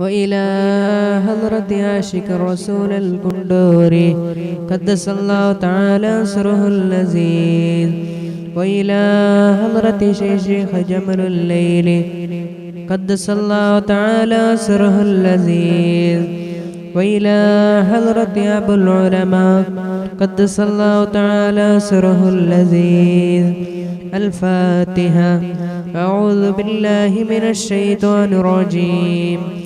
وإلى حضرة عاشق الرسول القندوري قدس الله تعالى سره اللذيذ. وإلى حضرة شيخ جمر الليل. قدس الله تعالى سره اللذيذ. وإلى حضرة أبو العلماء. قدس الله تعالى سره اللذيذ. الفاتحة. أعوذ بالله من الشيطان الرجيم.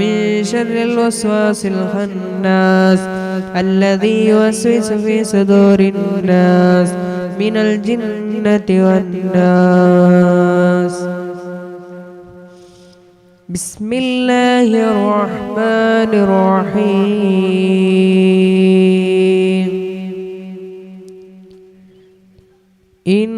من شر الوسواس الخناس الذي يوسوس في صدور الناس من الجنة والناس. بسم الله الرحمن الرحيم. إن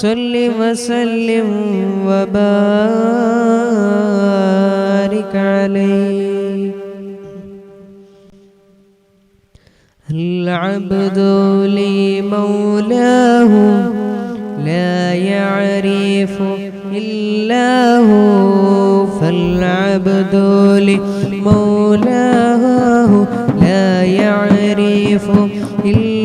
صل وسلم وبارك عليه. العبد لمولاه لا يعرف إلا هو فالعبد لمولاه لا يعرف إلا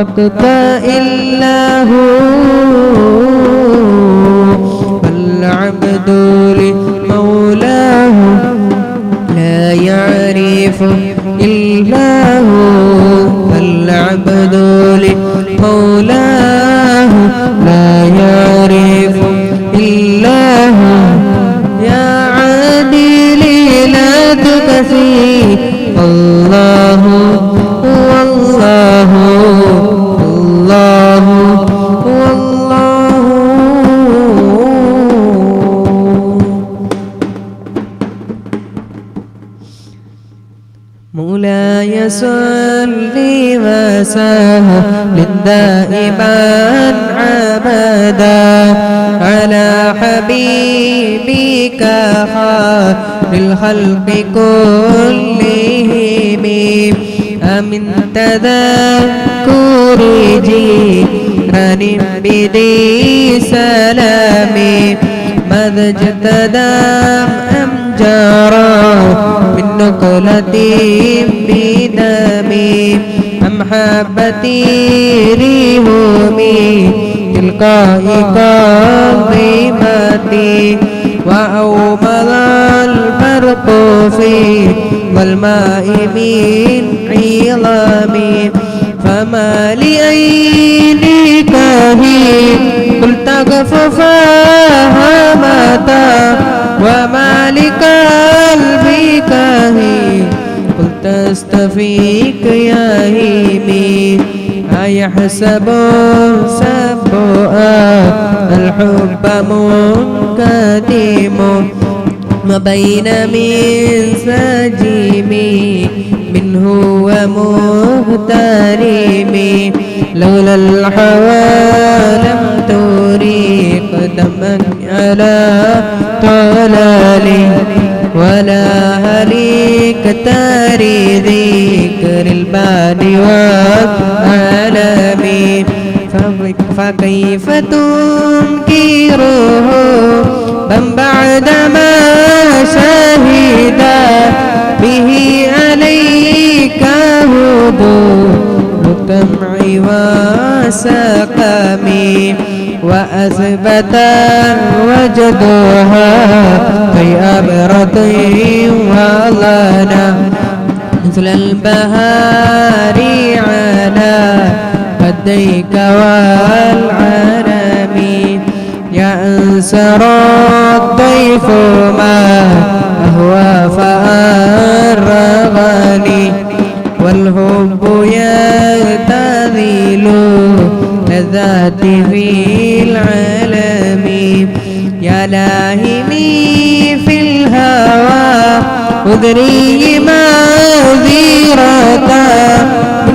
حققت إلا هو صل وسلم دائما عبدا على حبيبك خير الخلق كلهم. أمن تذكر جيران بدي سلامي. ماذا اجتدام أم جرى من نقلة بدمي أم حبتي ريهمي تلقاء كظيمتي وأومض البرق في والماء من عظامي. فما لأينك هي قلت كففاها متى وما لقلبك هي قلت استفيك يا هيمي أيحسب سبؤا الحب منكتم ما بين من سجيمي منه ومهترمي لولا الحوى لم تريق دما على طلالي ولا هليك تاري ذكر البان والعالمين فكيف تنكره من بعدما شهد به عليك هبوط الدمع وسقمي وأثبت وجدها في أبرة ولنا مثل البهار على خديك والعالم أنسر الضيف ما أهوى فأرغني والحب يغتذل لذاتي في العالم يا لاهمي في الهوى أدري معذرة مني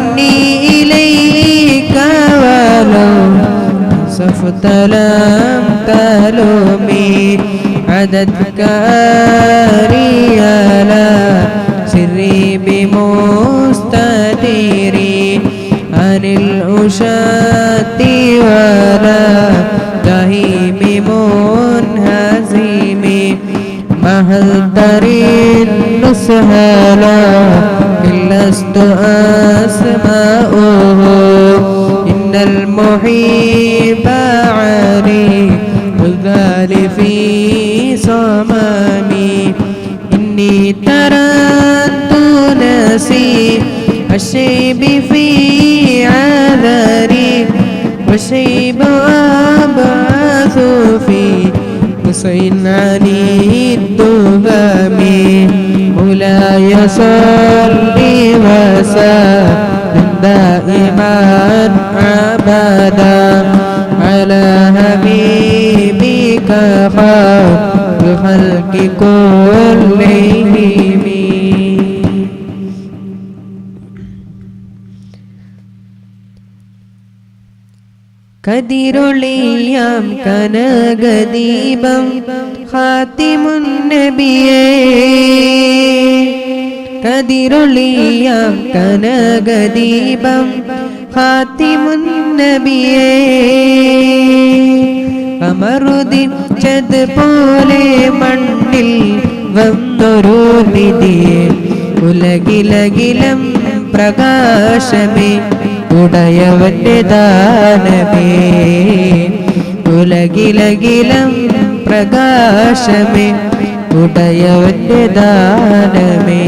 صفت لم تلومي. عددك ريالا سري بمستديري. عن الأشات ولا تهيم منهزم. مهل تري النسهلا لست أسماؤه. إن المحيب تركت نسي الشيب في عذري والشيب أبعث في حسين عن الدهام مولاي صل وسلم دائما أبدا. على حبيبك خير الخلق كلهم കതിരൊളിയാം കനകദീപം ഹാത്തിമുന്നബിയേ. കതിരൊളിയാം കനകദീപം ഹാത്തിമുന്നബിയേ. അമറുദിച്ചത് പോലെ മണ്ണിൽ വന്നൊരു നിധിയെ ഉലകിലകിലം പ്രകാശമേ. ഉടയവന്റെ ദാനമേ ഉലകിലകിലം പ്രകാശമേ ഉടയവന്റെ ദാനമേ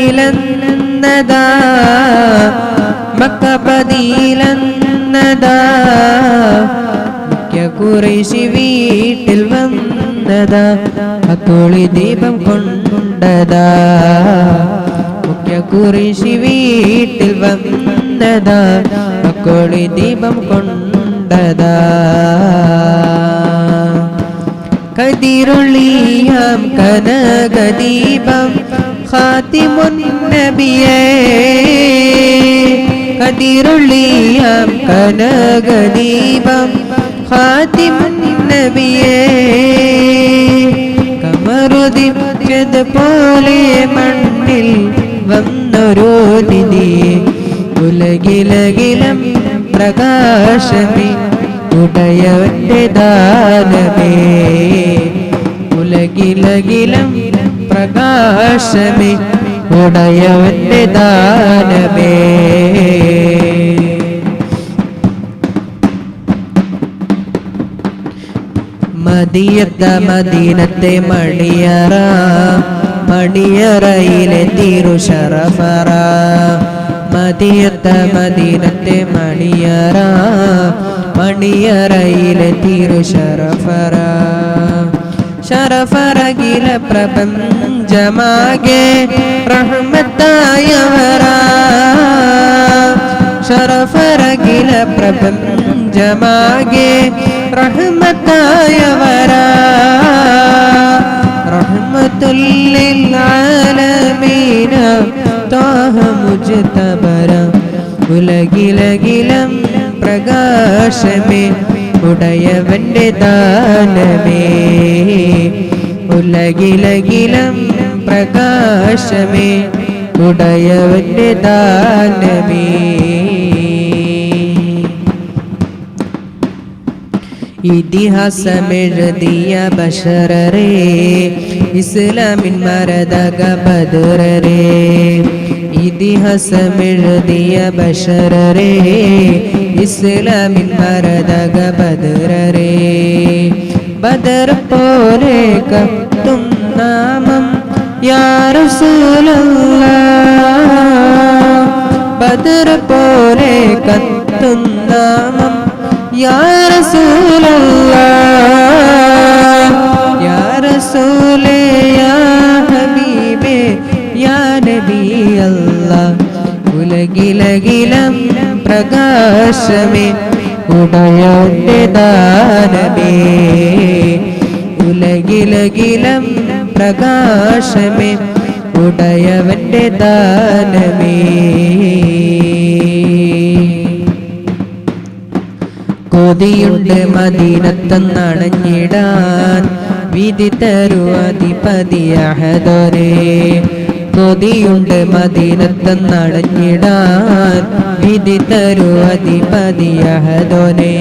മക്കപതിയിലെന്നതാ മക്കപതിയിലെന്നതാ മുഖ്യ കുറേശി വീട്ടിൽ വന്നതാ അത്തോളി ദീപം കൊണ്ടതാ. മുഖ്യ കുറേശി വീട്ടിൽ വന്നതാ അക്കോളി ദീപം കൊണ്ടതാ. കതിരുളിയാം കനകദീപം ഹാത്തി നബിയേ. കതിരുളിയാം കനകദീപം ഹാത്തി നബിയേ. കമറുദിച്ചത് പോലെ മണ്ണിൽ വന്നൊരു നിധിയെ ഉലകിലകിലം പ്രകാശമേ ഉടയവന്റെ ദാനമേ. ഉലകിലകിലം പ്രകാശമേ ഉടയവന്റെ ദാനമേ. മദിയത്ത മദീനത്തെ മണിയറ പടിയറയിലെത്തിരു ഷറഫറ. മതിയത്ത മദീനത്തെ മണിയറ മണിയറയിലെത്തിരു ഷറഫറ. ഷറഫറകില പ്രപഞ്ചമാകെ റഹ്മത്തായവറ. ഷറഫറകില പ്രപഞ്ചമാകെ റഹ്മത്തായവരാ റഹ്മത്തുല്ലിൽ ആലമീന താഹ മുജ്തബര ഉലകിലകിലം പ്രകാശമേ ഉടയവന്റെ ദാനമേ. ഉലകിലകിലം പ്രകാശമേ ഉടയവന്റെ ദാനമേ. ഇതിഹാസമെഴുതിയ ബഷറേ ഇസ്ലാമിൻ മരതക ബദുരേ ഇതിഹാസമെഴുതിയ ബഷറേ ഇസ്ലാമിൻ മരതക ബദുരേ ബദർ പോലെ കത്തും നാമം യാ റസൂലല്ലാഹ് ബദർ പോലെ കത്തും നാമം യാ പ്രകാശമേ ഉടയന്റെ ദാനമേ. ഉലകിലകിലം പ്രകാശമേ ഉടയവന്റെ ദാനമേ. കൊതിയുണ്ട് മദീനത്തെന്നണഞ്ഞിടാൻ വിധി തരു അധിപതിയഹദരേ കൊതിയുണ്ട് മദീനത്തെന്നണഞ്ഞിടാൻ വിധി തരു അധിപതിയഹദോനേ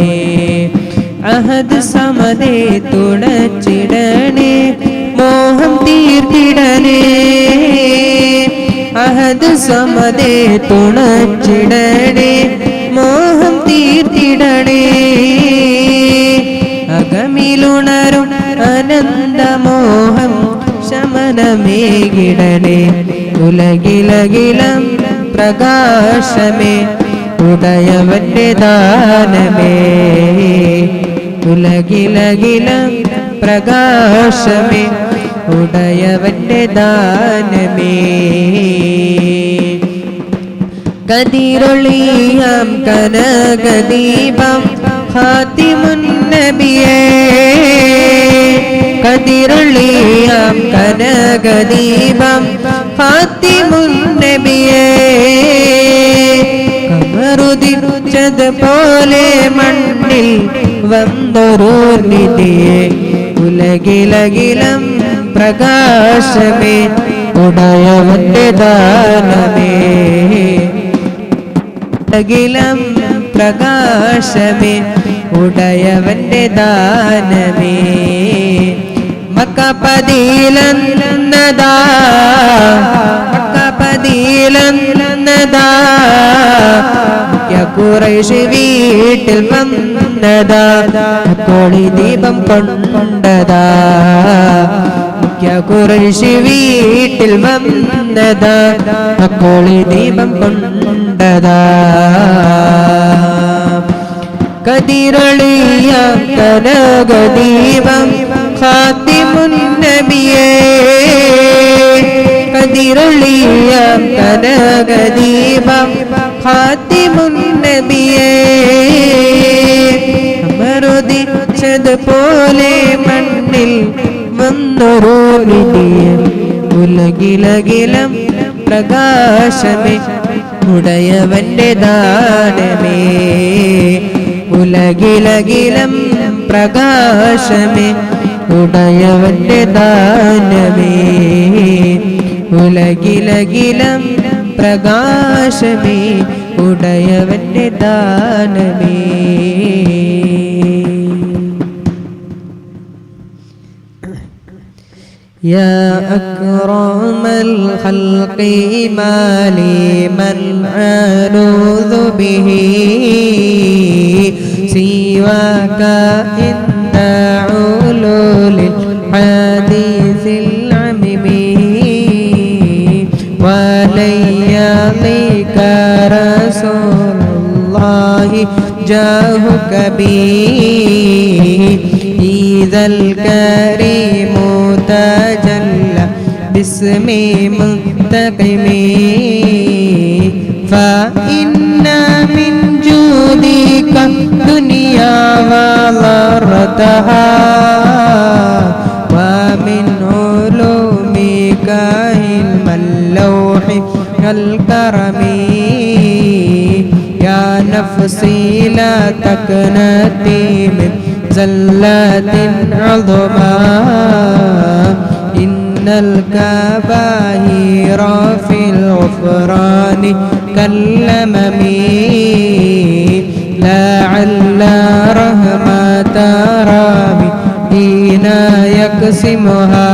അഹദ് സമതേ തുണച്ചിടണേ മോഹം തീർത്തിടണേ. അഹദ് സമതേ തുണച്ചിടണേ മോഹം തീർത്തിടണേ. ശമനമേകിടണേ ഉലകിലകിലം പ്രകാശമേ. ഉദയവന്റെ ദാനമേ. ഉലകിലകിലം പ്രകാശമേ. ഉടയവന്റെ ദാനമേ. കതിരൊളിയാം കനകദീപം. ഹാത്തിമുൻ നബിയേ കതിരൊളിയാം കനകദീപം ഫാത്തി നബിയേ കമറുദിച്ചത് പോലെ മണ്ണിൽ വന്നൊരു നിധിയെ ഉലകിലകിലം പ്രകാശമേ ഉടയവന്റെ ദാനമേ. അഖിലം പ്രകാശമേ ഉടയവന്റെ ദാനമേ. മക്കപതിയിലെന്നതാ മുഖ്യ കുറേശ് വീട്ടിൽ വന്നതാ കോളി ദീപം കൊണ്ടതാ. മുഖ്യ കുറേശ് വീട്ടിൽ വന്നതാ. കോളി ദീപം കൊണ്ടതാ. കതിരളിയ കനകദീപം ഖാത്തിമുന്നബിയേ കതിരളിയ കനകദീപം ഖാത്തിമുന്നബിയേ അമരുദിച്ചതുപോലെ മണ്ണിൽ വന്നൊരു നിധിയൻ ഉലകിലകിലം പ്രകാശമേ ഉടയവന്റെ ദാനമേ. ഉലകിലകിലം പ്രകാശമേ ഉടയവന്റെ ദാനമേ. ഉലകിലകിലം പ്രകാശമേ ഉടയവന്റെ ദാനമേ. يا أكرم الخلق ما لي من ألوذ به. سواك عند علول الحديث العمم ولياليك رسول الله جاهك بي إذا الكريم باسم منتقم فإن من جودك دنيا وضرتها ومن علومك علم اللوح والكرم. يا نفسي لا تكنتي من زلات عظمى. إن الكبائر في الغفران. كاللمم لعل رحمة حين يقسمها.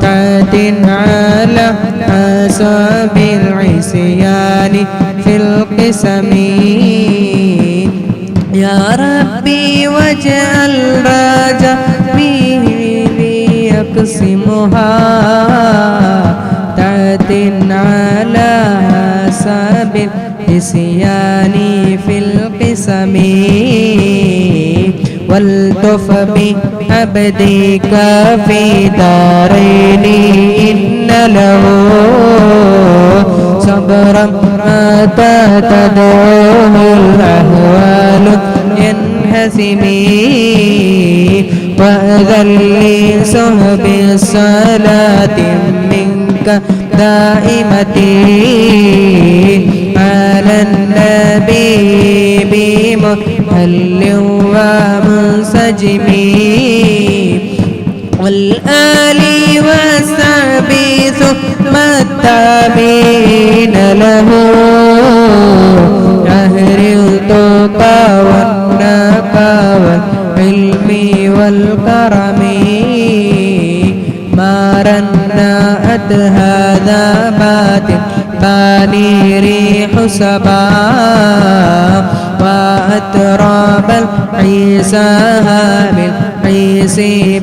تعد على حسب العصيان في القسم. يا ربي واجعل به ليقسمها تعد على حسب النسيان في القسم والتف بعبدك في دارين إن له صبرا متى تدعوه الأهوال ينهزمي وأذن صحب الصلاة منك دائمتي على النبي بمحل ومنسجم. والآل والسعب ثم التابعين له. أهل التقى والنقى والعلم. والكرم ما رنأت هذا بات باني ريح سبا وأتراب العيسى بالعيس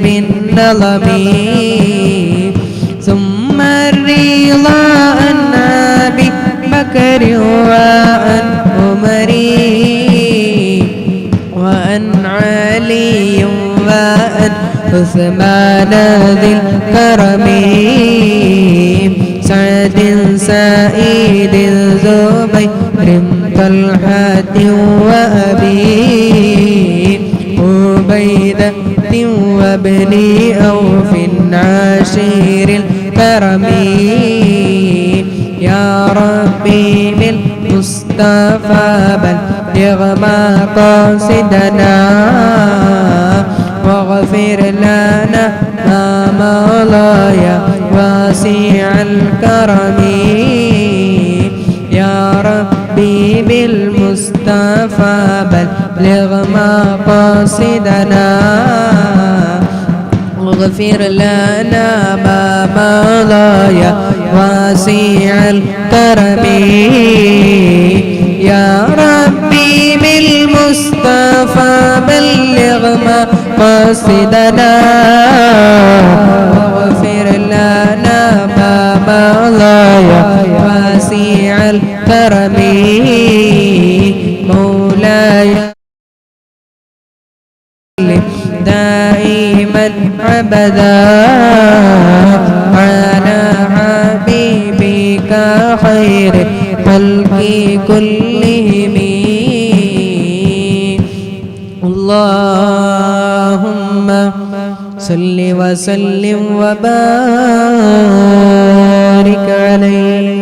بالنظم ثم الرضا عن أبي بكر عثمان ذي الكرم. سعد سعيد زبير طلحة وأبي عبيدة وابن أوف عشير الكرم. يا ربي بالمصطفى بلغ مقاصدنا. واغفر لنا يا مولاي واسع الكرم. يا ربي بالمصطفى بلغ مقاصدنا. واغفر لنا ما مضى واسع الكرم. يا ربي بالمصطفى الكرم مقاصدنا واغفر لنا ما مضى يا واسع الكرم. مولاي دائما عبدا على حبيبك خير خلق كلهم صل وسلم وبارك عليه.